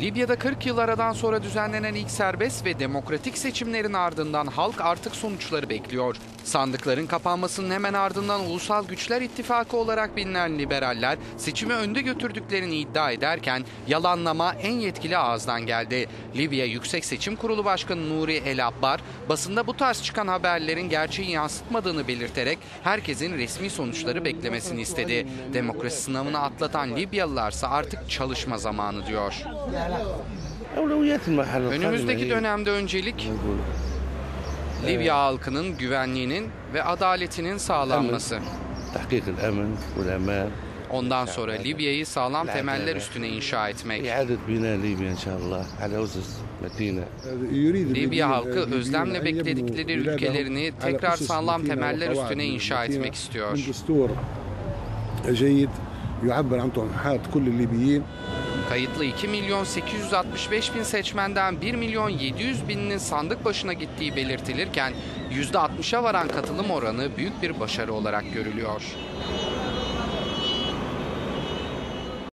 Libya'da 40 yıl aradan sonra düzenlenen ilk serbest ve demokratik seçimlerin ardından halk artık sonuçları bekliyor. Sandıkların kapanmasının hemen ardından Ulusal Güçler İttifakı olarak bilinen liberaller seçimi önde götürdüklerini iddia ederken yalanlama en yetkili ağızdan geldi. Libya Yüksek Seçim Kurulu Başkanı Nuri El Abbar basında bu tarz çıkan haberlerin gerçeği yansıtmadığını belirterek herkesin resmi sonuçları beklemesini istedi. Demokrasi sınavını atlatan Libyalılarsa artık çalışma zamanı diyor. Önümüzdeki dönemde öncelik Libya halkının güvenliğinin ve adaletinin sağlanması. Ondan sonra Libya'yı sağlam temeller üstüne inşa etmek. Libya halkı özlemle bekledikleri ülkelerini tekrar sağlam temeller üstüne inşa etmek istiyor. Kayıtlı 2 milyon 865 bin seçmenden 1 milyon 700 bininin sandık başına gittiği belirtilirken %60'a varan katılım oranı büyük bir başarı olarak görülüyor.